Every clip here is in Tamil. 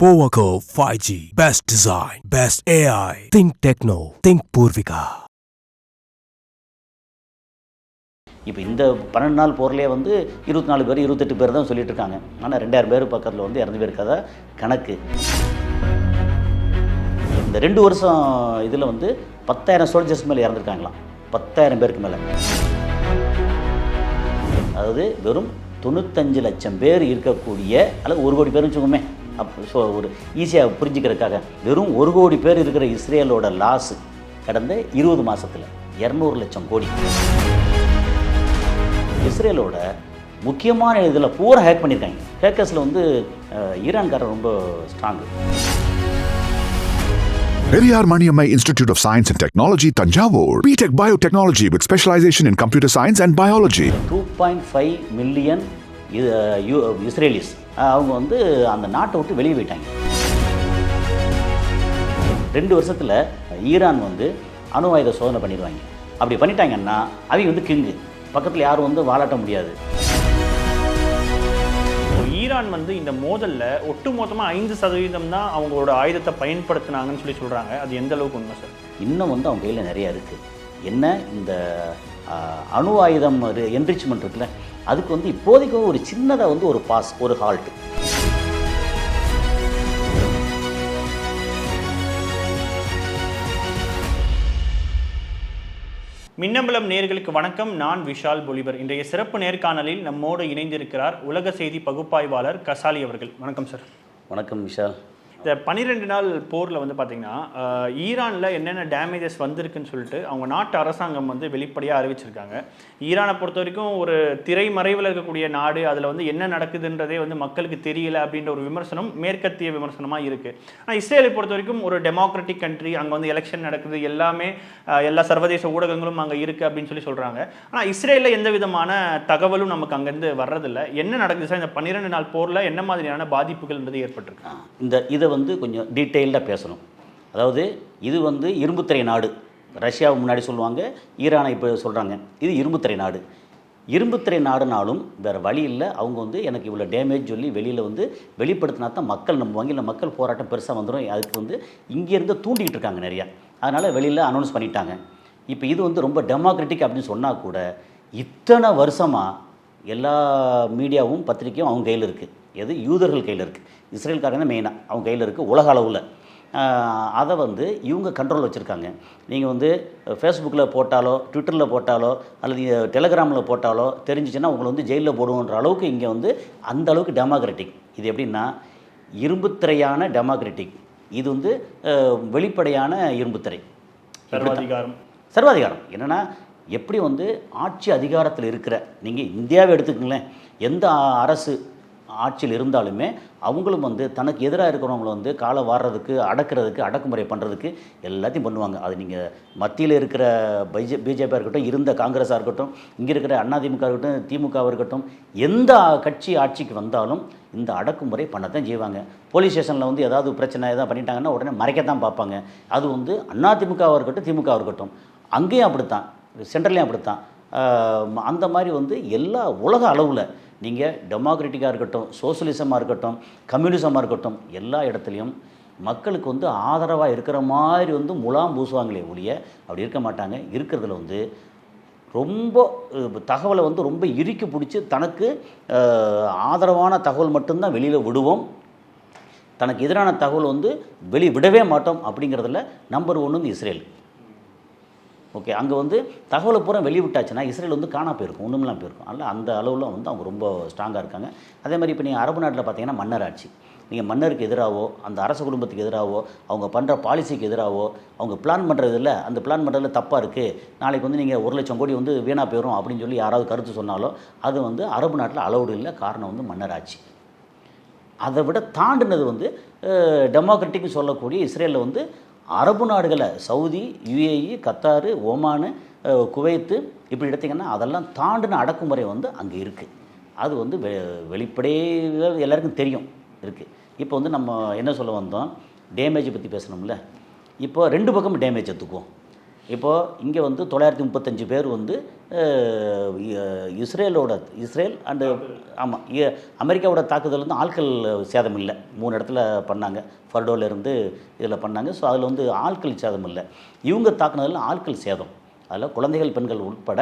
Powaco five G best design best AI think techno think Poorvika இப்போ இந்த பன்னெண்டு நாள் போர்லேயே வந்து இருபத்தி நாலு பேர் இருபத்தெட்டு பேர் தான் சொல்லிட்டு இருக்காங்க ஆனால் ரெண்டாயிரம் பேர் பக்கத்தில் வந்து இறந்து போயிருக்கதா கணக்கு. இந்த ரெண்டு வருஷம் இதில் வந்து பத்தாயிரம் சோல்ஜர்ஸ் மேலே இறந்துருக்காங்களாம். பத்தாயிரம் பேருக்கு மேலே. அதாவது வெறும் தொண்ணூத்தஞ்சு லட்சம் பேர் இருக்கக்கூடிய அல்லது ஒரு கோடி பேர் வச்சுக்கோமே அப் ஸோ ஒரு ஈஸியாக புரிஞ்சுக்கிறதுக்காக வெறும் ஒரு கோடி பேர் இருக்கிற இஸ்ரேலோட லாஸ் கடந்த இருபது மாசத்துல இரநூறு லட்சம் கோடி இஸ்ரேலோட முக்கியமான இதில் பூரா ஹேக் பண்ணியிருக்காங்க ஹேக்கர்ஸில் வந்து ஈரான்காரர் ரொம்ப strong Periyar Maniammai Institute of Science and Technology, Tanjavur. BTech Biotechnology with specialization in computer science and biology. Two point five million Israelis அவங்க வந்து அந்த நாட்டை விட்டு வெளியே போயிட்டாங்க. ரெண்டு வருஷத்தில் ஈரான் வந்து அணு ஆயுத சோதனை பண்ணிடுவாங்க. அப்படி பண்ணிட்டாங்கன்னா அவங்க வந்து கிங்கு. பக்கத்தில் யாரும் வந்து வாலாட்ட முடியாது. ஈரான் வந்து இந்த மோதல்ல ஒட்டுமொத்தமா ஐந்து சதவீதம் தான் அவங்களோட ஆயுதத்தை பயன்படுத்தினாங்கன்னு சொல்லி சொல்றாங்க. அது எந்த அளவுக்கு உண்மை சார்? இன்னும் வந்து அவங்க கையில் நிறையா இருக்குது என்ன இந்த அணு ஆயுதம் என்ரிச்மெண்ட் இருக்குல்ல அதுக்கு வந்து இப்போதைக்கு ஒரு சின்னதாக வந்து ஒரு பாஸ் ஒரு ஹால்ட் மின்னம்பலம் நேர்களுக்கு வணக்கம். நான் விஷால் பொலிவர். இன்றைய சிறப்பு நேர்காணலில் நம்மோடு இணைந்திருக்கிறார் உலக செய்தி பகுப்பாய்வாளர் கசாலி அவர்கள். வணக்கம் சார். வணக்கம் விஷால். இந்த பன்னிரெண்டு நாள் போரில் வந்து பார்த்தீங்கன்னா ஈரானில் என்னென்ன டேமேஜஸ் வந்திருக்குன்னு சொல்லிட்டு அவங்க நாட்டு அரசாங்கம் வந்து வெளிப்படையாக அறிவிச்சிருக்காங்க. ஈரானை பொறுத்த வரைக்கும் ஒரு திரைமறைவில் இருக்கக்கூடிய நாடு அதில் வந்து என்ன நடக்குதுன்றதே வந்து மக்களுக்கு தெரியல அப்படின்ற ஒரு விமர்சனம் மேற்கத்திய விமர்சனமாக இருக்குது ஆனால் இஸ்ரேலை பொறுத்த வரைக்கும் ஒரு டெமோக்ராட்டிக் கண்ட்ரி அங்கே வந்து எலெக்ஷன் நடக்குது எல்லாமே எல்லா சர்வதேச ஊடகங்களும் அங்கே இருக்குது அப்படின்னு சொல்லி சொல்கிறாங்க ஆனால் இஸ்ரேலில் எந்த விதமான தகவலும் நமக்கு அங்கேருந்து வர்றதில்லை. என்ன நடக்குது சார் இந்த பன்னிரெண்டு நாள் போரில் என்ன மாதிரியான பாதிப்புகள்ன்றது ஏற்பட்டிருக்கு? இந்த இது வந்து கொஞ்சம் டீட்டெயில்டாக பேசணும். அதாவது இது வந்து இரும்புத்திரை நாடு. ரஷ்யாவை முன்னாடி சொல்லுவாங்க ஈரானை இப்போ சொல்கிறாங்க இது இரும்புத்திரை நாடு. இரும்புத்திரை நாடுனாலும் வேறு வழி இல்லை. அவங்க வந்து எனக்கு இவ்வளோ டேமேஜ் சொல்லி வெளியில் வந்து வெளிப்படுத்தினா தான் மக்கள் நம்புவாங்க. இல்லை மக்கள் போராட்டம் பெருசாக வந்துடும் அதுக்கு வந்து இங்கேருந்து தூண்டிக்கிட்டு இருக்காங்க நிறையா. அதனால் வெளியில் அனௌன்ஸ் பண்ணிட்டாங்க. இப்போ இது வந்து ரொம்ப டெமோக்ராட்டிக் அப்படின்னு சொன்னால் கூட இத்தனை வருஷமாக எல்லா மீடியாவும் பத்திரிக்கையும் அவங்க கையில் இருக்குது எது? யூதர்கள் கையில் இருக்குது இஸ்ரேல்காரங்க மெயினாக அவங்க கையில் இருக்குது உலக அளவில். அதை வந்து இவங்க கண்ட்ரோல் வச்சுருக்காங்க. நீங்கள் வந்து ஃபேஸ்புக்கில் போட்டாலோ ட்விட்டரில் போட்டாலோ அல்லது டெலகிராமில் போட்டாலோ தெரிஞ்சிச்சுன்னா உங்களை வந்து ஜெயிலில் போடுவோன்ற அளவுக்கு இங்கே வந்து அந்த அளவுக்கு டெமோக்ராட்டிக் இது எப்படின்னா இரும்புத்திரையான டெமோக்ராட்டிக் இது வந்து வெளிப்படையான இரும்புத்திரை சர்வாதிகாரம். சர்வாதிகாரம். என்னென்னா எப்படி வந்து ஆட்சி அதிகாரத்தில் இருக்கிற நீங்கள் இந்தியாவை எடுத்துக்கங்களேன். எந்த அரசு ஆட்சியில் இருந்தாலுமே அவங்களும் வந்து தனக்கு எதிராக இருக்கிறவங்களை வந்து காலை வாடுறதுக்கு அடக்கிறதுக்கு அடக்குமுறை பண்ணுறதுக்கு எல்லாத்தையும் பண்ணுவாங்க. அது நீங்கள் மத்தியில் இருக்கிற பைஜே பிஜேபியாக இருக்கட்டும் இருந்த காங்கிரஸாக இருக்கட்டும் இங்கே இருக்கிற அதிமுக இருக்கட்டும் திமுகவாக இருக்கட்டும் எந்த கட்சி ஆட்சிக்கு வந்தாலும் இந்த அடக்குமுறை பண்ணத்தான் செய்வாங்க. போலீஸ் ஸ்டேஷனில் வந்து ஏதாவது பிரச்சனை எதாவது பண்ணிட்டாங்கன்னா உடனே மறைக்கத்தான் பார்ப்பாங்க. அது வந்து அதிமுகவாக இருக்கட்டும் திமுகவாக இருக்கட்டும். அங்கேயும் அப்படித்தான் சென்ட்ரலையும் அப்படித்தான். அந்த மாதிரி வந்து எல்லா உலக அளவில் நீங்கள் டெமோக்ராட்டிக்காக இருக்கட்டும் சோசியலிசமாக இருக்கட்டும் கம்யூனிசமாக இருக்கட்டும் எல்லா இடத்துலையும் மக்களுக்கு வந்து ஆதரவாக இருக்கிற மாதிரி வந்து முலாம் பூசுவாங்களே ஒழிய அப்படி இருக்க மாட்டாங்க. இருக்கிறதுல வந்து ரொம்ப தகவலை வந்து ரொம்ப இறுக்கி பிடிச்சி தனக்கு ஆதரவான தகவல் மட்டும்தான் வெளியில் விடுவோம். தனக்கு எதிரான தகவல் வந்து வெளி விடவே மாட்டோம் அப்படிங்கிறதுல நம்பர் ஒன்று வந்து இஸ்ரேல். ஓகே அங்கே வந்து தகவலை பூரா வெளிவிட்டாச்சுன்னா இஸ்ரேல் வந்து காணா போயிருக்கும் ஒன்றுமெல்லாம் போயிருக்கும். அதனால் அந்த அளவில் வந்து அவங்க ரொம்ப ஸ்ட்ராங்காக இருக்காங்க. அதே மாதிரி இப்போ நீங்கள் அரபு நாட்டில் பார்த்தீங்கன்னா மன்னர் ஆட்சி. நீங்கள் மன்னருக்கு எதிராகவோ அந்த அரச குடும்பத்துக்கு எதிராகவோ அவங்க பண்ணுற பாலிசிக்கு எதிராகவோ அவங்க பிளான் பண்ணுறதில்ல அந்த பிளான் பண்ணுறதுல தப்பாக இருக்குது நாளைக்கு வந்து நீங்கள் ஒரு லட்சம் கோடி வந்து வீணாக போயிடும் அப்படின்னு சொல்லி யாராவது கருத்து சொன்னாலோ அது வந்து அரபு நாட்டில் அலௌடு இல்லை காரணம் வந்து மன்னர் ஆட்சி. அதை விட தாண்டினது வந்து டெமோக்ராட்டிக்னு சொல்லக்கூடிய இஸ்ரேலில் வந்து அரபு நாடுகளை Saudi UAE Qatar Oman Kuwait இப்படி எடுத்திங்கன்னா அதெல்லாம் தாண்டின அடக்குமுறை வந்து அங்கே இருக்குது அது வந்து வெ வெளிப்படையாக எல்லாருக்கும் தெரியும் இருக்குது இப்போ வந்து நம்ம என்ன சொல்ல வந்தோம்? டேமேஜை பற்றி பேசணும்ல. இப்போ ரெண்டு பக்கமும் டேமேஜ் எடுத்துக்குவோம் இப்போது இங்கே வந்து தொள்ளாயிரத்தி முப்பத்தஞ்சு பேர் வந்து இஸ்ரேலோட இஸ்ரேல் அண்டு ஆமாம் அமெரிக்காவோட தாக்குதல் வந்து ஆட்கள் சேதம் இல்லை. மூணு இடத்துல பண்ணாங்க. ஃபர்டோலேருந்து இதில் பண்ணாங்க. ஸோ அதில் வந்து ஆட்கள் சேதம் இல்லை. இவங்க தாக்குனதில் ஆட்கள் சேதம். அதில் குழந்தைகள் பெண்கள் உட்பட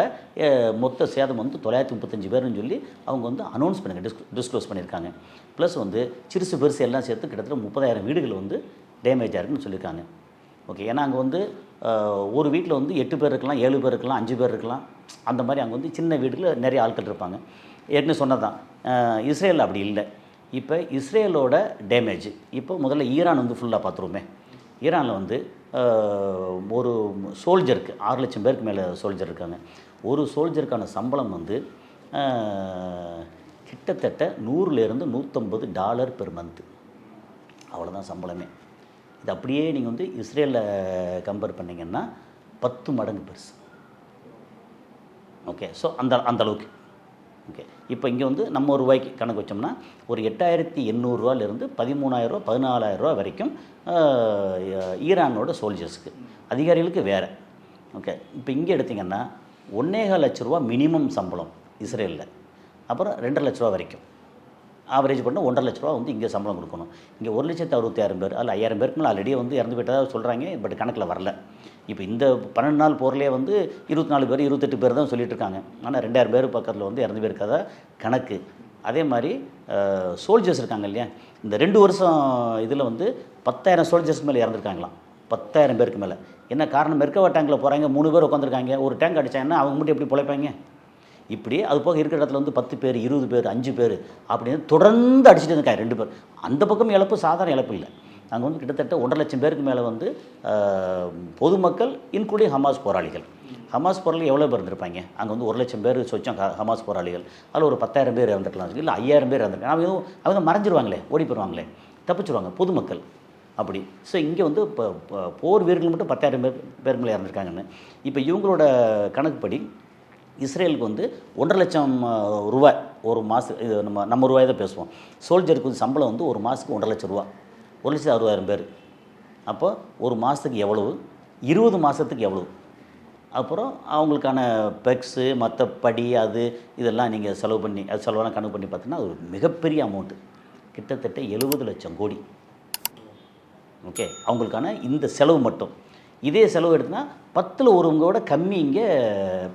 மொத்த சேதம் வந்து தொள்ளாயிரத்தி முப்பத்தஞ்சு பேர்னு சொல்லி அவங்க வந்து அனௌன்ஸ் பண்ணுங்க டிஸ்க் டிஸ்க்ளோஸ் பண்ணியிருக்காங்க. ப்ளஸ் வந்து சிறுசு பெருசு எல்லாம் சேர்த்து கிட்டத்தட்ட முப்பதாயிரம் வீடுகள் வந்து டேமேஜ் ஆயிருக்குன்னு சொல்லியிருக்காங்க. ஓகே ஏன்னா அங்கே வந்து ஒரு வீட்டில் வந்து எட்டு பேர் இருக்கலாம் ஏழு பேர் இருக்கலாம் அஞ்சு பேர் இருக்கலாம். அந்த மாதிரி அங்கே வந்து சின்ன வீட்டில் நிறைய ஆட்கள் இருப்பாங்க. ஏற்கனவே சொன்னதான் இஸ்ரேல் அப்படி இல்லை. இப்போ இஸ்ரேலோட டேமேஜ் இப்போ முதல்ல ஈரான் வந்து ஃபுல்லாக பார்த்துருவோமே ஈரானில் வந்து ஒரு சோல்ஜருக்கு ஆறு லட்சம் பேருக்கு மேலே சோல்ஜர் இருக்காங்க. ஒரு சோல்ஜருக்கான சம்பளம் வந்து கிட்டத்தட்ட நூறுலேருந்து நூற்றம்பது டாலர் பெர் மந்த்து அவ்வளோதான் சம்பளமே. இது அப்படியே நீங்கள் வந்து இஸ்ரேலில் கம்பேர் பண்ணிங்கன்னா பத்து மடங்கு பெருசு. ஓகே ஸோ அந்த அந்தளவுக்கு ஓகே இப்போ இங்கே வந்து நம்ம ஒரு ரூபாய்க்கு கணக்கு வச்சோம்னா ஒரு எட்டாயிரத்தி எண்ணூறுரூவாலேருந்து பதிமூணாயிரரூவா பதினாலாயிரரூவா வரைக்கும் ஈரானோட சோல்ஜர்ஸுக்கு அதிகாரிகளுக்கு வேறு. ஓகே இப்போ இங்கே எடுத்திங்கன்னா ஒன்றேகால் லட்ச ரூபா மினிமம் சம்பளம் இஸ்ரேலில். அப்புறம் ரெண்டரை லட்ச ரூபா வரைக்கும். ஆவரேஜ் பண்ண ஒன்றரை லட்ச ரூபா வந்து இங்கே சம்பளம் கொடுக்கணும். இங்கே ஒரு லட்சத்து அறுபத்தாயிரம் பேர் அதில் ஐயாயிரம் பேருக்கு மேலே ஆல்ரெடி வந்து இறந்து போயிட்டதாக சொல்கிறாங்க பட் கணக்கில் வரல. இப்போ இந்த பன்னெண்டு நாள் போர்லேயே வந்து இருபத்தி நாலு பேர் இருபத்தெட்டு பேர் தான் சொல்லிட்டு இருக்காங்க. ஆனால் ரெண்டாயிரம் பேர் பக்கத்தில் வந்து இறந்து போயிருக்கதா கணக்கு. அதே மாதிரி சோல்ஜர்ஸ் இருக்காங்க இல்லையா? இந்த ரெண்டு வருஷம் இதில் வந்து பத்தாயிரம் சோல்ஜர்ஸ் மேலே இறந்துருக்காங்களாம். பத்தாயிரம் பேருக்கு மேலே. என்ன காரணம்? மெர்கவா டேங்கில் போகிறாங்க மூணு பேர் உட்காந்துருக்காங்க ஒரு டேங்க் அடித்தாங்கன்னா அவங்க மட்டும் எப்படி பிழைப்பாங்க? இப்படி அது போக இருக்கிற இடத்துல வந்து பத்து பேர் இருபது பேர் அஞ்சு பேர் அப்படின்னு தொடர்ந்து அடிச்சுட்டு இருக்காங்க ரெண்டு பேர். அந்த பக்கம் இழப்பு சாதாரண இழப்பு இல்லை. அங்கே வந்து கிட்டத்தட்ட ஒன்றரை லட்சம் பேருக்கு மேலே வந்து பொதுமக்கள் இன்க்ளூடிங் ஹமாஸ் போராளிகள். ஹமாஸ் போராளிகள் எவ்வளோ பேர் இருந்திருப்பாங்க? அங்கே வந்து ஒரு லட்சம் பேர் சொச்சம் ஹ- ஹமாஸ் போராளிகள். அதில் ஒரு பத்தாயிரம் பேர் இறந்துருக்கலாம் இல்லை ஐயாயிரம் பேர் இறந்துருக்காங்க அவங்க அவங்க மறைஞ்சிருவாங்களே ஓடி போயிடுவாங்களே தப்பிச்சிருவாங்க பொதுமக்கள் அப்படி. ஸோ இங்கே வந்து இப்போ இப்போ போர் வீரர்கள் மட்டும் பத்தாயிரம் பேர் பேர் மேலே இறந்துருக்காங்கன்னு. இப்போ இவங்களோட கணக்குப்படி இஸ்ரேலுக்கு வந்து ஒன்றரை லட்சம் ரூபாய் ஒரு மாதம் இது நம்ம நம்ம ரூபாய் தான் பேசுவோம். சோல்ஜருக்கு வந்து சம்பளம் வந்து ஒரு மாதத்துக்கு ஒன்றரை லட்சம் ரூபா ஒரு லட்சத்து அறுபதாயிரம் பேர். அப்போ ஒரு மாதத்துக்கு எவ்வளவு? இருபது மாதத்துக்கு எவ்வளவு? அப்புறம் அவங்களுக்கான பெக்ஸு மற்ற படி அது இதெல்லாம் நீங்கள் செலவு பண்ணி அது செலவெல்லாம் கணக்கு பண்ணி பார்த்தீங்கன்னா அது ஒரு மிகப்பெரிய அமௌண்ட்டு கிட்டத்தட்ட எழுபது லட்சம் கோடி. ஓகே அவங்களுக்கான இந்த செலவு மட்டும். இதே செலவு எடுத்துனா பத்தில் ஒருவங்களோட கம்மி இங்கே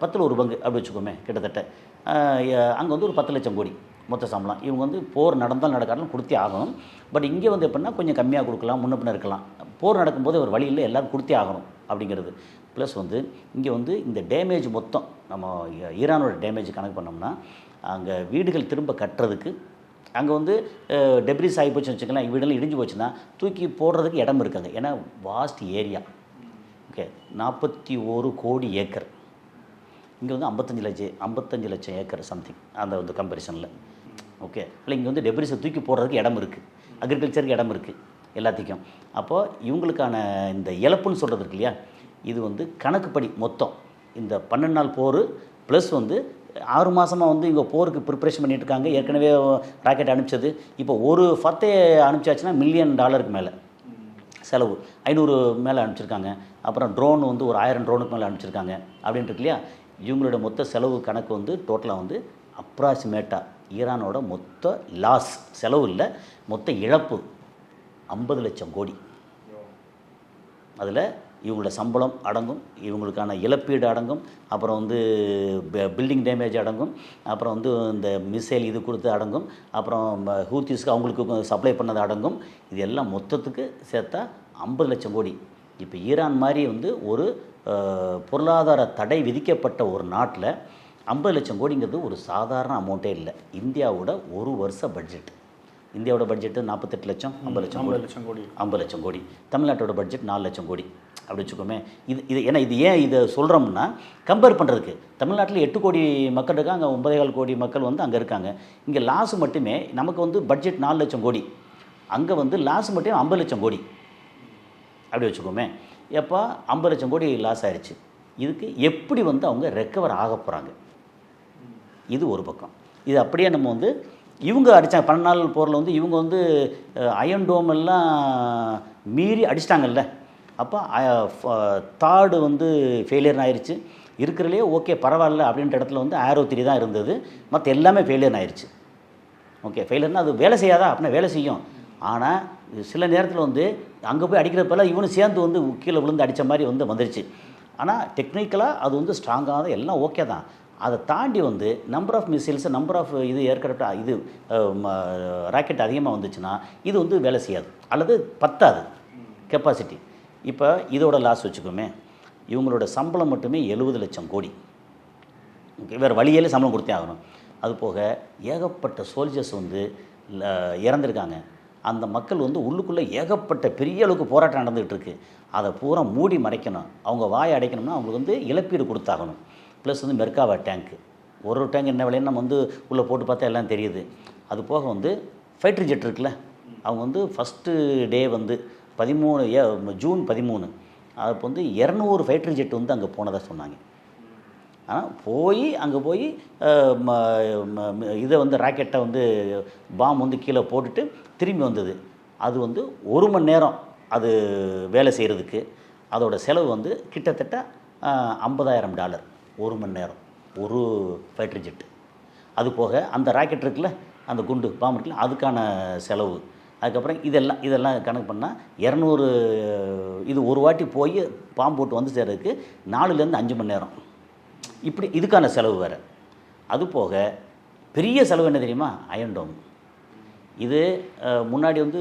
பத்தில் ஒரு பங்கு அப்படி வச்சுக்கோமே கிட்டத்தட்ட. அங்கே வந்து ஒரு பத்து லட்சம் கோடி மொத்த சம்பளம். இவங்க வந்து போர் நடந்தால் நடக்காலும் கொடுத்தே ஆகணும். பட் இங்கே வந்து எப்படின்னா கொஞ்சம் கம்மியாக கொடுக்கலாம் முன்ன இருக்கலாம். போர் நடக்கும்போது ஒரு வழியில் எல்லாரும் கொடுத்தே ஆகணும் அப்படிங்கிறது. ப்ளஸ் வந்து இங்கே வந்து இந்த டேமேஜ் மொத்தம் நம்ம ஈரானோட டேமேஜ் கணக்கு பண்ணோம்னா அங்கே வீடுகள் திரும்ப கட்டுறதுக்கு அங்கே வந்து டெப்ரிஸ் ஆகி போச்சுன்னு வச்சுக்கலாம் வீடெல்லாம் இடிஞ்சு போச்சுன்னா தூக்கி போடுறதுக்கு இடம் இருக்காது. ஏன்னா வாஸ்ட் ஏரியா ஓகே நாற்பத்தி ஒரு கோடி ஏக்கர். இங்கே வந்து ஐம்பத்தஞ்சு லட்சம் ஐம்பத்தஞ்சு லட்சம் ஏக்கர் சம்திங் அந்த வந்து கம்பேரிசனில் ஓகே இல்லை இங்கே வந்து டெப்ரிஸை தூக்கி போடுறதுக்கு இடம் இருக்குது அக்ரிகல்ச்சருக்கு இடம் இருக்குது எல்லாத்துக்கும். அப்போது இவங்களுக்கான இந்த இழப்புன்னு சொல்கிறது இருக்கு இல்லையா? இது வந்து கணக்குப்படி மொத்தம். இந்த பன்னெண்டு நாள் போர் ப்ளஸ் வந்து ஆறு மாதமாக வந்து இங்கே போருக்கு ப்ரிப்ரேஷன் பண்ணிட்டு இருக்காங்க. ஏற்கனவே ராக்கெட் அனுப்பிச்சது. இப்போ ஒரு ஃபத்தே அனுப்பிச்சாச்சுன்னா மில்லியன் டாலருக்கு மேலே. செலவு. ஐநூறு மேலே அனுப்பிச்சிருக்காங்க. அப்புறம் ட்ரோன் வந்து ஒரு ஆயிரம் ட்ரோனுக்கு மேலே அனுப்பிச்சிருக்காங்க. அப்படின்ட்டு இல்லையா? இவங்களோட மொத்த செலவு கணக்கு வந்து டோட்டலாக வந்து அப்ராக்சிமேட்டாக ஈரானோட மொத்த லாஸ் செலவு இல்லை மொத்த இழப்பு ஐம்பது லட்சம் கோடி. அதில் இவங்களோட சம்பளம் அடங்கும் இவங்களுக்கான இழப்பீடு அடங்கும் அப்புறம் வந்து பில்டிங் டேமேஜ் அடங்கும் அப்புறம் வந்து இந்த மிசைல் இது கொடுத்து அடங்கும் அப்புறம் ஹூத்திஸ்க்கு அவங்களுக்கு சப்ளை பண்ணது அடங்கும். இது எல்லாம் மொத்தத்துக்கு சேர்த்தா ஐம்பது லட்சம் கோடி. இப்போ ஈரான் மாதிரி வந்து ஒரு பொருளாதார தடை விதிக்கப்பட்ட ஒரு நாட்டில் ஐம்பது லட்சம் கோடிங்கிறது ஒரு சாதாரண அமௌண்ட்டே இல்லை. இந்தியாவோட ஒரு வருஷ பட்ஜெட் இந்தியாவோட பட்ஜெட்டு நாற்பத்தெட்டு லட்சம் ஐம்பது லட்சம் ஐம்பது லட்சம் கோடி. ஐம்பது லட்சம் கோடி. தமிழ்நாட்டோட பட்ஜெட் நாலு லட்சம் கோடி. அப்படி வச்சுக்கோமே இது இது ஏன்னா இது ஏன் இதை சொல்கிறோம்னா கம்பேர் பண்ணுறதுக்கு தமிழ்நாட்டில் எட்டு கோடி மக்கள் இருக்காங்க அங்கே ஒன்பதேகால் கோடி மக்கள் வந்து அங்கே இருக்காங்க. இங்கே லாஸ் மட்டுமே நமக்கு வந்து பட்ஜெட் நாலு லட்சம் கோடி. அங்கே வந்து லாஸ் மட்டும் ஐம்பது லட்சம் கோடி. அப்படி வச்சுக்கோமே. எப்போ ஐம்பது லட்சம் கோடி லாஸ் ஆயிடுச்சு. இதுக்கு எப்படி வந்து அவங்க ரெக்கவர் ஆக போகிறாங்க இது ஒரு பக்கம். இது அப்படியே நம்ம வந்து இவங்க அடித்தாங்க பன்னெண்டு நாள் போரில் வந்து இவங்க வந்து அயன் டோம் எல்லாம் மீறி அடிச்சிட்டாங்கல்ல. அப்போ தாடு வந்து ஃபெயிலியர் ஆயிடுச்சு இருக்கிறதுலே ஓகே பரவாயில்ல அப்படின்ற இடத்துல வந்து ஆரோ த்ரீ தான் இருந்தது. மற்ற எல்லாமே ஃபெயிலியர் ஆயிடுச்சு ஓகே ஃபெயிலியர்னால் அது வேலை செய்யாதா? அப்படின்னா வேலை செய்யும். ஆனால் சில நேரத்தில் வந்து அங்கே போய் அடிக்கிறப்பெல்லாம் இவனும் சேர்ந்து வந்து கீழே விழுந்து அடித்த மாதிரி வந்து வந்துருச்சு. ஆனால் டெக்னிக்கலாக அது வந்து ஸ்ட்ராங்காக எல்லாம் ஓகே தான். அதை தாண்டி வந்து number of missiles number of இது ஏற்கனவே இது ராக்கெட் அதிகமாக வந்துச்சுன்னா இது வந்து வேலை செய்யாது. அல்லது பத்தாது. கெப்பாசிட்டி இப்போ இதோட லாஸ் வச்சுக்கோமே. இவங்களோட சம்பளம் மட்டுமே எழுபது லட்சம் கோடி. வேறு வழியிலே சம்பளம் கொடுத்தே ஆகணும். அது போக ஏகப்பட்ட சோல்ஜர்ஸ் வந்து இறந்துருக்காங்க. அந்த மக்கள் வந்து உள்ளுக்குள்ளே ஏகப்பட்ட பெரிய அளவுக்கு போராட்டம் நடந்துகிட்டு இருக்குது அதை பூரா மூடி மறைக்கணும். அவங்க வாயை அடைக்கணும்னா அவங்களுக்கு வந்து இழப்பீடு கொடுத்தாகணும். ப்ளஸ் வந்து மெர்காவா டேங்க்கு ஒரு ஒரு டேங்க் என்ன விலைன்னு நம்ம வந்து உள்ளே போட்டு பார்த்தா எல்லாம் தெரியுது. அது போக வந்து ஃபைட்டர் ஜெட் இருக்குல்ல அவங்க வந்து ஃபஸ்ட்டு டே வந்து பதிமூணு ஏ ஜூன் பதிமூணு. அப்போ வந்து இரநூறு ஃபைட்டர் ஜெட் வந்து அங்கே போனதாக சொன்னாங்க. ஆனால் போய் அங்கே போய் ம- ம- இதை வந்து ராக்கெட்டை வந்து பாம் வந்து கீழே போட்டுட்டு திரும்பி வந்தது. அது வந்து ஒரு மணி நேரம் அது வேலை செய்கிறதுக்கு அதோட செலவு வந்து கிட்டத்தட்ட ஐம்பதாயிரம் டாலர். ஒரு மணி நேரம். ஒரு ஃபைட்டர் ஜெட்டு அது போக அந்த ராக்கெட் இருக்குல்ல அந்த குண்டு பாம்பு இருக்குல்ல அதுக்கான செலவு. அதுக்கப்புறம் இதெல்லாம் இதெல்லாம் கணக்கு பண்ணால் இரநூறு இது ஒரு வாட்டி போய் பாம்பு போட்டு வந்து சேர்றதுக்கு நாலுலேருந்து அஞ்சு மணி நேரம். இப்படி இதுக்கான செலவு வேறு. அது போக பெரிய செலவு என்ன தெரியுமா? அயன்டோம் இது முன்னாடி வந்து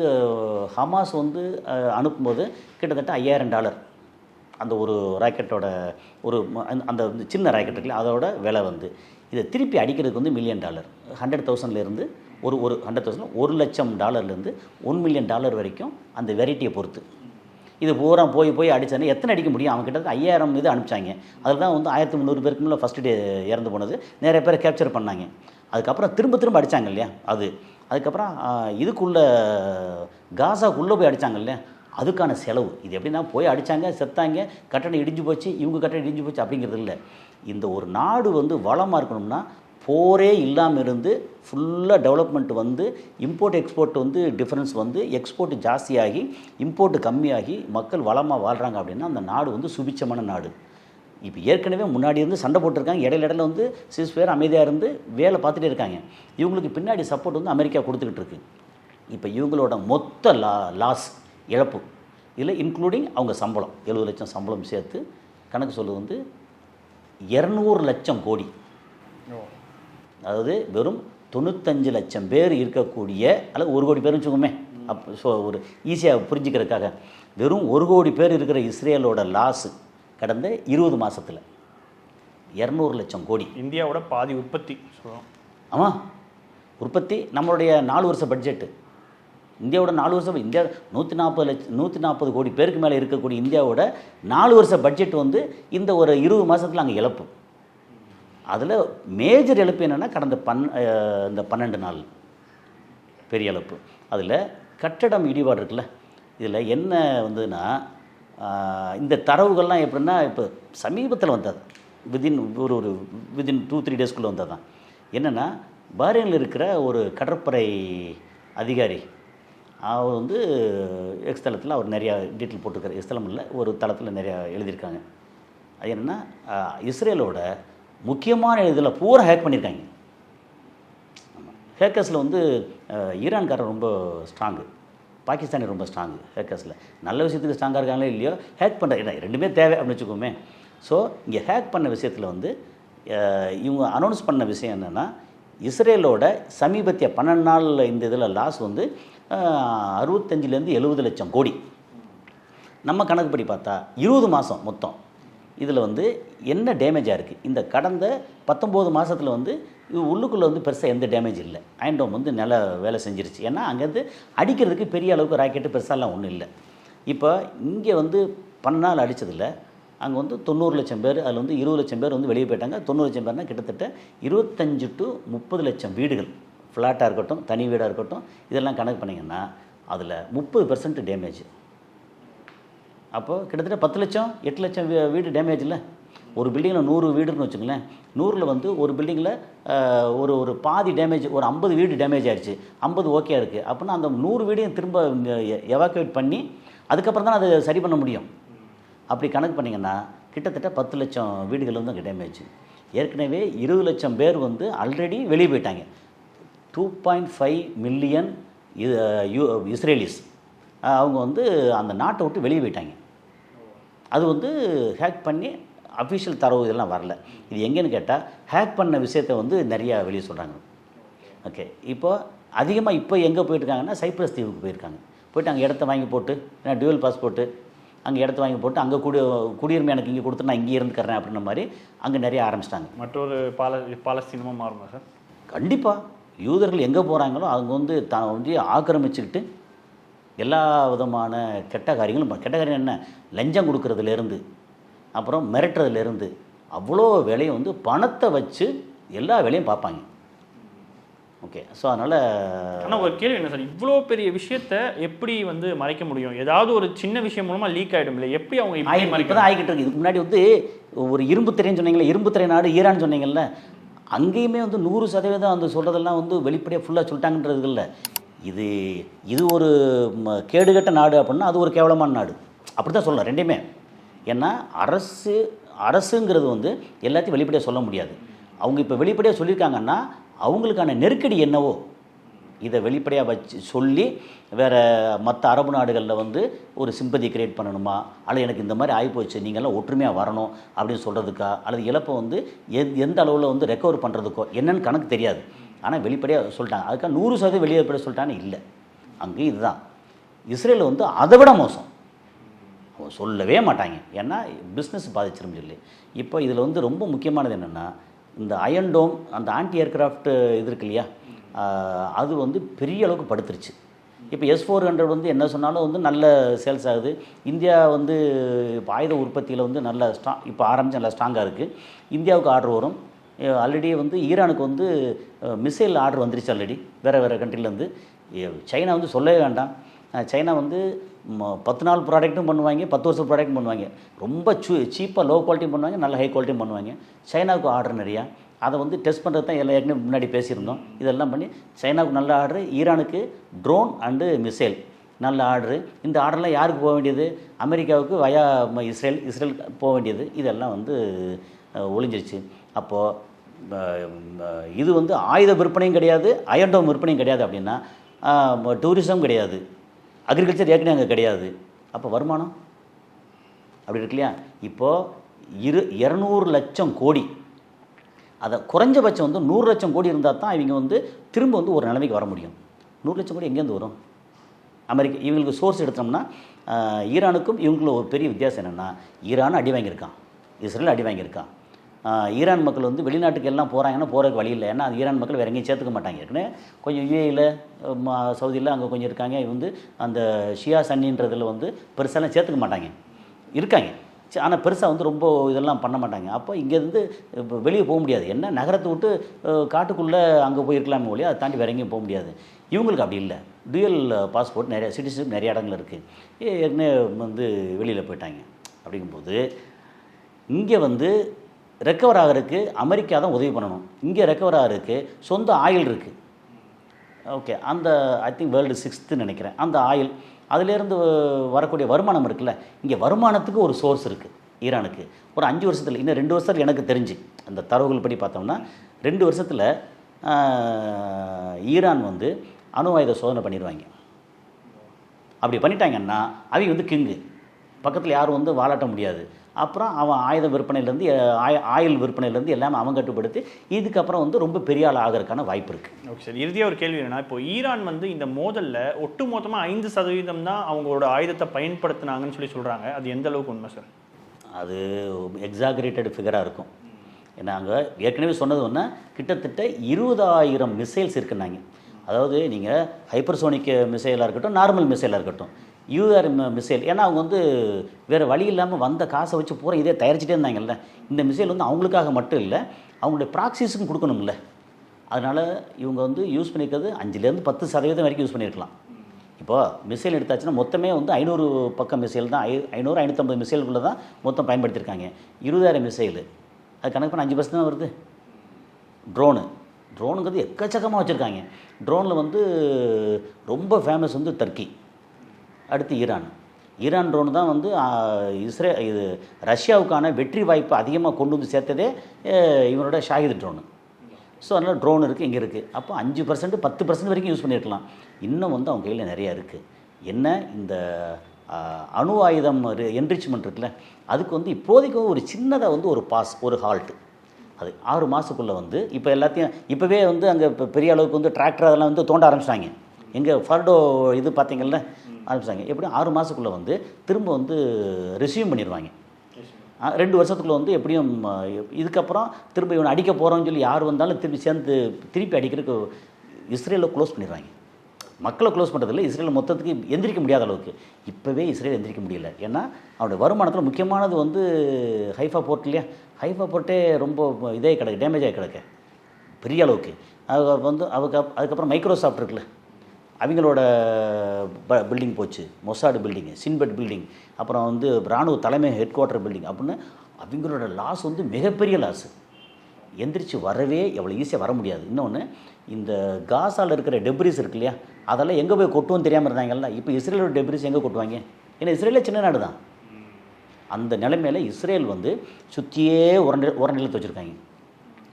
ஹமாஸ் வந்து அனுப்பும்போது கிட்டத்தட்ட ஐயாயிரம் டாலர். அந்த ஒரு ராக்கெட்டோட ஒரு அந்த- அந்த வந்து சின்ன ராக்கெட் இருக்குல்ல அதோட விலை வந்து. இதை திருப்பி அடிக்கிறதுக்கு வந்து மில்லியன் டாலர். ஹண்ட்ரட் தௌசண்ட்லேருந்து ஒரு ஒரு ஹண்ட்ரட் தௌசண்ட் ஒரு லட்சம் டாலர்லேருந்து ஒன் மில்லியன் டாலர் வரைக்கும் அந்த வெரைட்டியை பொறுத்து. இது பூரா போய் போய் அடித்தானே எத்தனை அடிக்க முடியும்? அவங்க கிட்ட ஐயாயிரம் இது அனுப்பிச்சாங்க. அதில் தான் வந்து ஆயிரத்தி முந்நூறு பேருக்கு மேலே ஃபஸ்ட்டு டே இறந்து போனது. நிறைய பேரை கேப்சர் பண்ணாங்க. அதுக்கப்புறம் திரும்ப திரும்ப அடித்தாங்க இல்லையா? அது. அதுக்கப்புறம் இதுக்குள்ளே இதுக்குள்ள காசாக்குள்ளே போய் அடித்தாங்க இல்லையா? அதுக்கான செலவு. இது எப்படின்னா போய் அடித்தாங்க செத்தாங்க கட்டணம் இடிஞ்சு போச்சு இவங்க கட்டணம் இடிஞ்சு போச்சு அப்படிங்கிறது இல்லை. இந்த ஒரு நாடு வந்து வளமாக இருக்கணும்னா போரே இல்லாமல் இருந்து ஃபுல்லாக டெவலப்மெண்ட் வந்து இம்போர்ட் எக்ஸ்போர்ட் வந்து டிஃப்ரென்ஸ் வந்து எக்ஸ்போர்ட் ஜாஸ்தியாகி இம்போர்ட் கம்மியாகி மக்கள் வளமாக வாழ்கிறாங்க அப்படின்னா அந்த நாடு வந்து சுபிச்சமான நாடு. இப்போ ஏற்கனவே முன்னாடி இருந்து சண்டை போட்டிருக்காங்க. இடையில இடையில வந்து சிஸ் பேர் அமைதியாக இருந்து வேலை பார்த்துட்டே இருக்காங்க. இவங்களுக்கு பின்னாடி சப்போர்ட் வந்து அமெரிக்கா கொடுத்துக்கிட்டு இருக்கு. இப்போ இவங்களோட மொத்த லா லாஸ் இழப்பு இதில் இன்க்ளூடிங் அவங்க சம்பளம். எழுபது லட்சம் சம்பளம் சேர்த்து கணக்கு சொல்லுது வந்து இரநூறு லட்சம் கோடி. அதாவது வெறும் தொண்ணூத்தஞ்சு லட்சம் பேர் இருக்கக்கூடிய அல்லது ஒரு கோடி பேர் வச்சுக்கோமே அப் ஸோ ஒரு ஈஸியாக புரிஞ்சுக்கிறதுக்காக வெறும் ஒரு கோடி பேர் இருக்கிற இஸ்ரேலோட லாஸு கடந்த இருபது மாசத்துல இரநூறு லட்சம் கோடி. இந்தியாவோட பாதி உற்பத்தி. ஆமாம் உற்பத்தி நம்மளுடைய நாலு வருஷ பட்ஜெட்டு இந்தியாவோட நாலு வருஷம் இந்தியா நூற்றி நாற்பது லட்சம் நூற்றி நாற்பது கோடி பேருக்கு மேலே இருக்கக்கூடிய இந்தியாவோட நாலு வருஷ பட்ஜெட் வந்து இந்த ஒரு இருபது மாதத்தில் அங்கே இழப்பு. அதில் மேஜர் இழப்பு என்னென்னா கடந்த பன் இந்த பன்னெண்டு நாள். பெரிய இழப்பு அதில் கட்டடம் இடிபாடு இருக்குல்ல இதில் என்ன வந்ததுன்னா இந்த தரவுகள்லாம் எப்படின்னா இப்போ சமீபத்தில் வந்தது. விதின் ஒரு ஒரு விதின் டூ த்ரீ டேஸ்க்குள்ளே வந்தது தான். என்னென்னா பாரியனில் இருக்கிற ஒரு கடற்படை அதிகாரி அவர் வந்து எக்ஸ் தளத்தில் அவர் நிறையா டீட்டெயில் போட்டிருக்காரு. எக்ஸ் தளம் இல்லை ஒரு தளத்தில் நிறையா எழுதியிருக்காங்க. அது என்னென்னா இஸ்ரேலோட முக்கியமான இதில் பூரா ஹேக் பண்ணியிருக்காங்க. ஹேக்கர்ஸில் வந்து ஈரான்காரர் ஈரான்காரன் ரொம்ப ஸ்ட்ராங்கு பாகிஸ்தானி ரொம்ப ஸ்ட்ராங்கு ஹேக்கர்ஸில் நல்ல விஷயத்துக்கு ஸ்ட்ராங்காக இருக்காங்களோ இல்லையோ ஹேக் பண்ணுற ரெண்டுமே தேவை அப்படின்னு வச்சுக்கோமே. ஸோ இங்கே ஹேக் பண்ண விஷயத்தில் வந்து இவங்க அனௌன்ஸ் பண்ண விஷயம் என்னென்னா இஸ்ரேலோட சமீபத்திய பன்னெண்டு நாளில் இந்த இதில் லாஸ் வந்து அறுபத்தஞ்சிலேருந்து எழுபது லட்சம் கோடி. நம்ம கணக்குப்படி பார்த்தா இருபது மாதம் மொத்தம். இதில் வந்து என்ன டேமேஜாக இருக்குது இந்த கடந்த பத்தொம்போது மாதத்தில் வந்து உள்ளுக்குள்ளே வந்து பெருசாக எந்த டேமேஜ் இல்லை. அயன்டோம் வந்து நல்லா வேலை செஞ்சிருச்சு. ஏன்னா அங்கேருந்து அடிக்கிறதுக்கு பெரிய அளவுக்கு ராக்கெட்டு பெருசாலாம் ஒன்றும் இல்லை. இப்போ இங்கே வந்து பன்னால் அடித்ததில் அங்கே வந்து தொண்ணூறு லட்சம் பேர் அதில் வந்து இருபது லட்சம் பேர் வந்து வெளியே போயிட்டாங்க. தொண்ணூறு லட்சம் பேர்னா கிட்டத்தட்ட இருபத்தஞ்சு டு முப்பது லட்சம் வீடுகள். ஃப்ளாட்டாக இருக்கட்டும் தனி வீடாக இருக்கட்டும் இதெல்லாம் கணக்கு பண்ணிங்கன்னா அதில் முப்பது பெர்சன்ட் டேமேஜ் அப்போது கிட்டத்தட்ட பத்து லட்சம் எட்டு லட்சம் வீடு டேமேஜ் இல்லை. ஒரு பில்டிங்கில் நூறு வீடுன்னு வச்சுங்களேன் நூறில் வந்து ஒரு பில்டிங்கில் ஒரு ஒரு பாதி டேமேஜ் ஒரு ஐம்பது வீடு டேமேஜ் ஆகிடுச்சு ஐம்பது ஓகே இருக்குது அப்படின்னா அந்த நூறு வீடையும் திரும்ப எவாக்குவேட் பண்ணி அதுக்கப்புறம் தான் அதை சரி பண்ண முடியும். அப்படி கணக்கு பண்ணிங்கன்னா கிட்டத்தட்ட பத்து லட்சம் வீடுகள் வந்து அங்கே டேமேஜ் ஏற்கனவே இருபது லட்சம் பேர் வந்து ஆல்ரெடி வெளியே போயிட்டாங்க. Two point five million Israelis. அவங்க வந்து அந்த நாட்டை விட்டு வெளியே போயிட்டாங்க. அது வந்து ஹேக் பண்ணி அஃபிஷியல் தரவு இதெல்லாம் வரல. இது எங்கேன்னு கேட்டால் ஹேக் பண்ண விஷயத்தை வந்து நிறையா வெளியே சொல்கிறாங்க ஓகே இப்போ அதிகமாக இப்போ எங்கே போயிட்டுருக்காங்கன்னா சைப்ரஸ் தீவுக்கு போயிருக்காங்க. போயிட்டு அங்கே இடத்த வாங்கி போட்டு டியூவல் பாஸ்போர்ட்டு அங்கே இடத்த வாங்கி போட்டு அங்கே குடி குடியுரிமை எனக்கு இங்கே கொடுத்து நான் இங்கே இருந்துக்கிறேன் அப்படின்ற மாதிரி அங்கே நிறைய ஆரம்பிச்சிட்டாங்க. மற்றொரு பால பாலஸ்தீனமாக மாறுமா சார்? கண்டிப்பாக யூதர்கள் எங்கே போகிறாங்களோ அவங்க வந்து தான் வந்து ஆக்கிரமிச்சுக்கிட்டு எல்லா விதமான கெட்ட காரியங்களும் கெட்ட காரியம் என்ன? லஞ்சம் கொடுக்கறதுலேருந்து அப்புறம் மிரட்டுறதுலேருந்து அவ்வளோ வேலையும் வந்து பணத்தை வச்சு எல்லா வேலையும் பார்ப்பாங்க. ஓகே ஸோ அதனால் ஆனால் ஒரு கேள்வி என்ன சார்? இவ்வளோ பெரிய விஷயத்த எப்படி வந்து மறைக்க முடியும்? ஏதாவது ஒரு சின்ன விஷயம் மூலமாக லீக் ஆகிடும் இல்லை எப்படி அவங்க இப்போ தான் ஆகிக்கிட்டு இருக்கு. இதுக்கு முன்னாடி வந்து ஒரு இரும்பு திரைன்னு சொன்னீங்களே இரும்பு திரை நாடு ஈரான் சொன்னீங்கல்ல அங்கேயுமே வந்து நூறு சதவீதம் அந்த சொல்கிறதெல்லாம் வந்து வெளிப்படையாக ஃபுல்லாக சொல்லிட்டாங்கன்றது இல்லை. இது இது ஒரு கேடுகட்ட நாடு அப்படின்னா அது ஒரு கேவலமான நாடு. அப்படி தான் சொல்லலாம் ரெண்டுமே. ஏன்னா அரசு அரசுங்கிறது வந்து எல்லாத்தையும் வெளிப்படையாக சொல்ல முடியாது. அவங்க இப்போ வெளிப்படையாக சொல்லியிருக்காங்கன்னா அவங்களுக்கான நெருக்கடி என்னவோ இதை வெளிப்படையாக வச்சு சொல்லி வேறு மற்ற அரபு நாடுகளில் வந்து ஒரு சிம்பதி கிரியேட் பண்ணணுமா? அல்லது எனக்கு இந்த மாதிரி ஆகிப்போச்சு நீங்கள்லாம் ஒற்றுமையாக வரணும் அப்படின்னு சொல்கிறதுக்கா அல்லது இழப்பை வந்து எந் எந்த அளவில் வந்து ரெக்கவர் பண்ணுறதுக்கோ என்னன்னு கணக்கு தெரியாது. ஆனால் வெளிப்படையாக சொல்லிட்டாங்க. அதுக்காக நூறு சதவீதம் வெளியே சொல்லிட்டான்னு இல்லை. அங்கேயும் இதுதான். இஸ்ரேல் வந்து அதை விட மோசம். அவங்க சொல்லவே மாட்டாங்க. ஏன்னா பிஸ்னஸ் பாதிச்சிரும் சொல்லி இப்போ இதில் வந்து ரொம்ப முக்கியமானது என்னென்னா இந்த அயன் டோம் அந்த ஆன்டி ஏர்க்ராஃப்ட்டு இது இருக்கு இல்லையா? அது வந்து பெரிய அளவுக்கு படுத்துருச்சு. இப்போ எஸ் ஃபோர் ஹண்ட்ரட் வந்து என்ன சொன்னாலும் வந்து நல்ல சேல்ஸ் ஆகுது. இந்தியா வந்து இப்போ ஆயுத உற்பத்தியில் வந்து நல்ல ஸ்ட்ராங் இப்போ ஆரம்பித்து நல்லா ஸ்ட்ராங்காக இருக்குது இந்தியாவுக்கு ஆர்டர் வரும். ஆல்ரெடி வந்து ஈரானுக்கு வந்து மிசைல் ஆர்டர் வந்துருச்சு ஆல்ரெடி வேறு வேறு கண்ட்ரிலேருந்து சைனா வந்து சொல்லவே வேண்டாம். சைனா வந்து பத்து நாள் ப்ராடக்ட்டும் பண்ணுவாங்க பத்து வருஷம் ப்ராடக்ட்டும் பண்ணுவாங்க. ரொம்ப சூ சீப்பாக லோ குவாலிட்டியும் பண்ணுவாங்க நல்ல ஹை குவாலிட்டியும் பண்ணுவாங்க. சைனாவுக்கு ஆர்டர் நிறையா. அதை வந்து டெஸ்ட் பண்ணுறது தான் எல்லாம் ஏற்கனவே முன்னாடி பேசியிருந்தோம். இதெல்லாம் பண்ணி சைனாவுக்கு நல்ல ஆர்டர் ஈரானுக்கு ட்ரோன் அண்டு மிசைல் நல்ல ஆர்டரு இந்த ஆர்டர்லாம் யாருக்கு போக வேண்டியது? அமெரிக்காவுக்கு வயா ம- இஸ்ரேல் இஸ்ரேல் போக வேண்டியது. இதெல்லாம் வந்து ஒளிஞ்சிருச்சு. அப்போது இது வந்து ஆயுத விற்பனையும் கிடையாது அயன்டோம் விற்பனையும் கிடையாது அப்படின்னா டூரிசம் கிடையாது. அக்ரிகல்ச்சர் ஏற்கனவே அங்கே கிடையாது. அப்போ வருமானம்? அப்படி இருக்கு இல்லையா? இப்போது இரு இரநூறு லட்சம் கோடி. அதை குறைஞ்சபட்சம் வந்து நூறு லட்சம் கோடி இருந்தால் தான் இவங்க வந்து திரும்ப வந்து ஒரு நிலைமைக்கு வர முடியும். நூறு லட்சம் கோடி எங்கேருந்து வரும்? அமெரிக்கா இவங்களுக்கு சோர்ஸ் எடுத்தோம்னா ஈரானுக்கும் இவங்களும் ஒரு பெரிய வித்தியாசம் என்னென்னா ஈரான் அடி வாங்கியிருக்கான். இஸ்ரேல் அடி வாங்கியிருக்கான். ஈரான் மக்கள் வந்து வெளிநாட்டுக்கு எல்லாம் போகிறாங்கன்னா போகிறதுக்கு வழி இல்லை. ஏன்னா ஈரான் மக்கள் வேற எங்கேயும் சேர்த்துக்க மாட்டாங்க. ஏற்கனவே கொஞ்சம் யூஏயில் சவுதியில் அங்கே கொஞ்சம் இருக்காங்க. வந்து அந்த ஷியா சன்னின்றதில் வந்து பெருசாலாம் சேர்த்துக்க மாட்டாங்க. இருக்காங்க. ஆனால் பெருசாக வந்து ரொம்ப இதெல்லாம் பண்ண மாட்டாங்க. அப்போ இங்கேருந்து இப்போ வெளியே போக முடியாது. என்ன? நகரத்தை விட்டு காட்டுக்குள்ளே அங்கே போயிருக்கலாமே ஒழிய அதை தாண்டி வேற எங்கேயும் போக முடியாது. இவங்களுக்கு அப்படி இல்லை. டுயல் பாஸ்போர்ட் நிறைய சிட்டிசன்ஷிப் நிறைய இடங்கள் இருக்குது ஏற்கனவே வந்து வெளியில் போயிட்டாங்க. அப்படிங்கும்போது இங்கே வந்து ரெக்கவர் ஆகிறதுக்கு அமெரிக்கா தான் உதவி பண்ணணும். இங்கே ரெக்கவர் ஆகிறதுக்கு சொந்த ஆயில் இருக்குது ஓகே அந்த ஐ திங்க் வேர்ல்டு சிக்ஸ்த்து நினைக்கிறேன். அந்த ஆயில் அதிலேருந்து வரக்கூடிய வருமானம் இருக்குல்ல இங்கே வருமானத்துக்கு ஒரு சோர்ஸ் இருக்குது ஈரானுக்கு. ஒரு அஞ்சு வருஷத்தில் இன்னும் ரெண்டு வருஷத்தில் எனக்கு தெரிஞ்சு அந்த தரவுகள் படி பார்த்தோம்னா ரெண்டு வருஷத்தில் ஈரான் வந்து அணு ஆயுத சோதனை பண்ணிடுவாங்க. அப்படி பண்ணிட்டாங்கன்னா அவங்க வந்து கிங்கு. பக்கத்தில் யாரும் வந்து வாலாட்ட முடியாது. அப்புறம் அவன் ஆயுத விற்பனையிலேருந்து ஆய- ஆயில் விற்பனையிலேருந்து எல்லாமே அவன் கட்டுப்படுத்தி இதுக்கப்புறம் வந்து ரொம்ப பெரிய ஆள் ஆகிறதுக்கான வாய்ப்பு இருக்குது ஓகே சார். இறுதியாக ஒரு கேள்வி என்னன்னா இப்போ ஈரான் வந்து இந்த மோதல்ல ஒட்டுமொத்தமாக ஐந்து சதவீதம் தான் அவங்களோட ஆயுதத்தை பயன்படுத்தினாங்கன்னு சொல்லி சொல்றாங்க. அது எந்த அளவுக்கு உண்மை சார்? அது எக்ஸாகரேட்டட் ஃபிகராக இருக்கும். நாங்கள் ஏற்கனவே சொன்னது ஒன்று கிட்டத்தட்ட இருபதாயிரம் மிசைல்ஸ் இருக்குன்னாங்க. அதாவது நீங்கள் ஹைப்பர்சோனிக் மிசைலாக இருக்கட்டும் நார்மல் மிசைலாக இருக்கட்டும். யூஆர் மிசைல் ஏன்னா அவங்க வந்து வேறு வழி இல்லாமல் வந்த காசை வச்சு பூரா இதே தயாரிச்சிட்டே இருந்தாங்கல்ல. இந்த மிசைல் வந்து அவங்களுக்காக மட்டும் இல்லை அவங்களுடைய ப்ராக்சிஸுக்கும் கொடுக்கணும்ல. அதனால் இவங்க வந்து யூஸ் பண்ணியிருக்கிறது அஞ்சுலேருந்து பத்து சதவீதம் வரைக்கும் யூஸ் பண்ணியிருக்கலாம் இப்போ மிசைல் எடுத்தாச்சுன்னா மொத்தமே வந்து ஐநூறு பக்கம் மிசைல் தான் ஐ ஐநூறு ஐநூற்றம்பது மிசைலுக்குள்ளே தான் மொத்தம் பயன்படுத்தியிருக்காங்க இருபதாயிரம் மிசைல் அது கணக்கு பண்ண அஞ்சு பர்சன்ட் தான் வருது. ட்ரோனு ட்ரோனுங்கிறது எக்கச்சக்கமாக வச்சுருக்காங்க. ட்ரோனில் வந்து ரொம்ப ஃபேமஸ் வந்து டர்க்கி அடுத்து ஈரான். ஈரான் ட்ரோன் தான் வந்து இஸ்ரே இது ரஷ்யாவுக்கான வெற்றி வாய்ப்பு அதிகமாக கொண்டு வந்து சேர்த்ததே இவனோட ஷாகித் ட்ரோனு ஸோ அதனால் ட்ரோன் இருக்குது இங்கே இருக்குது அப்போ அஞ்சு பர்சன்ட் பத்து பர்சன்ட் வரைக்கும் யூஸ் பண்ணியிருக்கலாம் இன்னும் வந்து அவங்க கையில் நிறையா இருக்குது என்ன? இந்த அணு ஆயுதம் என்ரிச்மெண்ட் இருக்குல்ல அதுக்கு வந்து இப்போதைக்கு ஒரு சின்னதாக வந்து ஒரு பாஸ் ஒரு ஹால்ட்டு அது ஆறு மாதத்துக்குள்ளே வந்து இப்போ எல்லாத்தையும் இப்போவே வந்து அங்கே இப்போ பெரிய அளவுக்கு வந்து டிராக்டர் அதெல்லாம் வந்து தோண்ட ஆரம்பிச்சிட்டாங்க. எங்கள் ஃபர்டோ இது பார்த்தீங்கள்ல ஆரம்பிச்சிட்டாங்க எப்படியும் ஆறு மாதத்துக்குள்ளே வந்து திரும்ப வந்து ரிசீவ் பண்ணிடுவாங்க ரெண்டு வருஷத்துக்குள்ள வந்து எப்படியும் இதுக்கப்புறம் திரும்ப இவனை அடிக்க போகிறோம்னு சொல்லி யார் வந்தாலும் திரும்பி சேர்ந்து திருப்பி அடிக்கிறதுக்கு இஸ்ரேலில் க்ளோஸ் பண்ணிடுவாங்க மக்களை க்ளோஸ் பண்ணுறதில்ல இஸ்ரேல் மொத்தத்துக்கு எந்திரிக்க முடியாத அளவுக்கு. இப்போவே இஸ்ரேல் எந்திரிக்க முடியல. ஏன்னா அவனுடைய வருமானத்தில் முக்கியமானது வந்து ஹைஃபா போர்ட் இல்லையா? ஹைஃபா போர்ட்டே ரொம்ப இதே கிடக்கு டேமேஜ் ஆகி கிடக்கு. பெரிய அளவுக்கு. அது வந்து அதுக்கு அதுக்கப்புறம் மைக்ரோசாஃப்ட் இருக்குல்ல. அவங்களோட பில்டிங் போச்சு. மொசாடு பில்டிங்கு சின்பெட் பில்டிங் அப்புறம் வந்து இராணுவ தலைமை ஹெட் குவார்ட்டர் பில்டிங் அப்படின்னு அவங்களோட லாஸ் வந்து மிகப்பெரிய லாஸு எந்திரிச்சு வரவே எவ்வளோ ஈஸியாக வர முடியாது. இன்னொன்று இந்த காசாவில் இருக்கிற டெப்ரிஸ் இருக்கு இல்லையா அதெல்லாம் எங்கே போய் கொட்டுவோம் தெரியாமல் இருந்தாங்கல்ல இப்போ இஸ்ரேலோட டெப்ரிஸ் எங்கே கொட்டுவாங்க? ஏன்னா இஸ்ரேலே சின்ன நாடு தான் அந்த நிலைமையில் இஸ்ரேல் வந்து சுற்றியே உரண்டு உரநிலத்தை வச்சுருக்காங்க.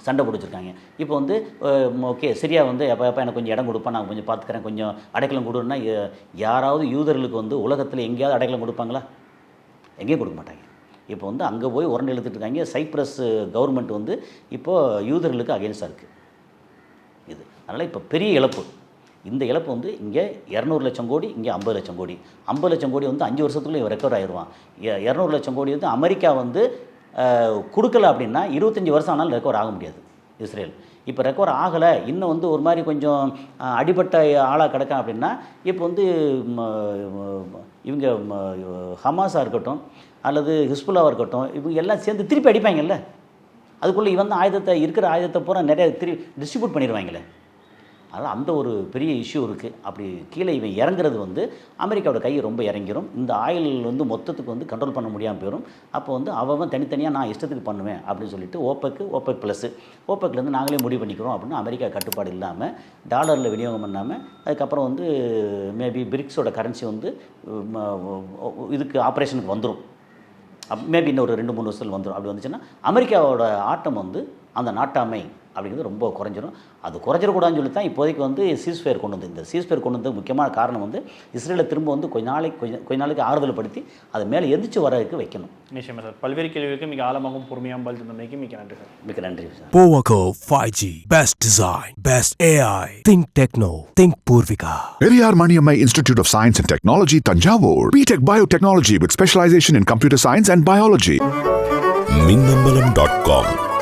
சண்டை பிடிச்சிருக்காங்க. இப்போ வந்து ஓகே சிரியா வந்து எப்போ எப்போ எனக்கு கொஞ்சம் இடம் கொடுப்பா நான் கொஞ்சம் பார்த்துக்கிறேன் கொஞ்சம் அடைக்கலம் கொடுன்னா யாராவது யூதர்களுக்கு வந்து உலகத்தில் எங்கேயாவது அடைக்கலம் கொடுப்பாங்களா? எங்கேயும் கொடுக்க மாட்டாங்க. இப்போ வந்து அங்கே போய் உரண்டு இழுத்துட்டு இருக்காங்க. சைப்ரஸ் கவர்மெண்ட் வந்து இப்போது யூதர்களுக்கு அகேன்ஸ்டாக இருக்குது இது. அதனால் இப்போ பெரிய இழப்பு. இந்த இழப்பு வந்து இங்கே இரநூறு லட்சம் கோடி இங்கே ஐம்பது லட்சம் கோடி. ஐம்பது லட்சம் கோடி வந்து அஞ்சு வருஷத்துக்குள்ளே இவன் ரெக்கவர் ஆயிடுவான். இரநூறு லட்சம் கோடி வந்து அமெரிக்கா வந்து கொடுக்கல அப்படின்னா இருபத்தஞ்சி வருஷம் ஆனாலும் ரெக்கவர் ஆக முடியாது இஸ்ரேல். இப்போ ரெக்கவர் ஆகலை இன்னும் வந்து ஒரு மாதிரி கொஞ்சம் அடிபட்ட ஆளாக கிடக்கா அப்படின்னா இப்போ வந்து ம, இவங்க ம, ஹமாஸாக இருக்கட்டும் அல்லது ஹிஸ்புல்லாவாக இருக்கட்டும் இவங்க எல்லாம் சேர்ந்து திருப்பி அடிப்பாங்கல்ல? அதுக்குள்ளே இவன் தான் ஆயுதத்தை இருக்கிற ஆயுதத்தை பூரா நிறைய திரு டிஸ்ட்ரிபியூட் பண்ணிடுவாங்களே அதனால் அந்த ஒரு பெரிய இஷ்யூ இருக்குது அப்படி கீழே இவன் இறங்குறது வந்து அமெரிக்காவோட கை ரொம்ப இறங்கிடும் இந்த ஆயில் வந்து மொத்தத்துக்கு வந்து கண்ட்ரோல் பண்ண முடியாமல் போயிடும் அப்போ வந்து அவன் தனித்தனியாக நான் இஷ்டத்துக்கு பண்ணுவேன் அப்படின்னு சொல்லிட்டு ஓப்பக்கு ஓப்பக் ப்ளஸ்ஸு ஓப்பக்லேருந்து நாங்களே முடிவு பண்ணிக்கிறோம் அப்படின்னு அமெரிக்கா கட்டுப்பாடு இல்லாமல் டாலரில் விநியோகம் பண்ணாமல் அதுக்கப்புறம் வந்து மேபி பிரிக்ஸோட கரன்சி வந்து இதுக்கு ஆப்ரேஷனுக்கு வந்துடும் மேபி இன்னும் ஒரு ரெண்டு மூணு வருஷத்தில் வந்துடும் அப்படி வந்துச்சுன்னா அமெரிக்காவோட ஆட்டம் வந்து அந்த நாட்டாமை அப்படிங்கிறது ரொம்ப குறைஞ்சிரும் அது குறைஞ்சிடக்கூடாதுன்னு சொல்லி தான் இப்போதைக்கு வந்து சீஸ்ஃபயர் கொண்டு வந்து இந்த சீஸ்ஃபயர் கொண்டு வந்து முக்கியமான காரணம் வந்து இஸ்ரேலை திரும்ப வந்து கொஞ்ச நாளைக்கு கொஞ்ச கொஞ்ச நாளைக்கு ஆறுதல் படுத்தி அதை மேலே எந்திரிச்சு வரதுக்கு வைக்கணும் நிச்சயமா சார் பல்வேறு கேள்விகளுக்கு மிக ஆழமாகவும் பொறுமையாகவும் பதில் தந்தமைக்கு மிக நன்றி சார் மிக்க நன்றி sir Powaco 5G. Best design. Best AI. Think Techno. Think Purvika. Periyar Maniammai Institute of Science and Technology, Tanjavur. BTech Biotechnology with specialization in computer science and biology. Dot com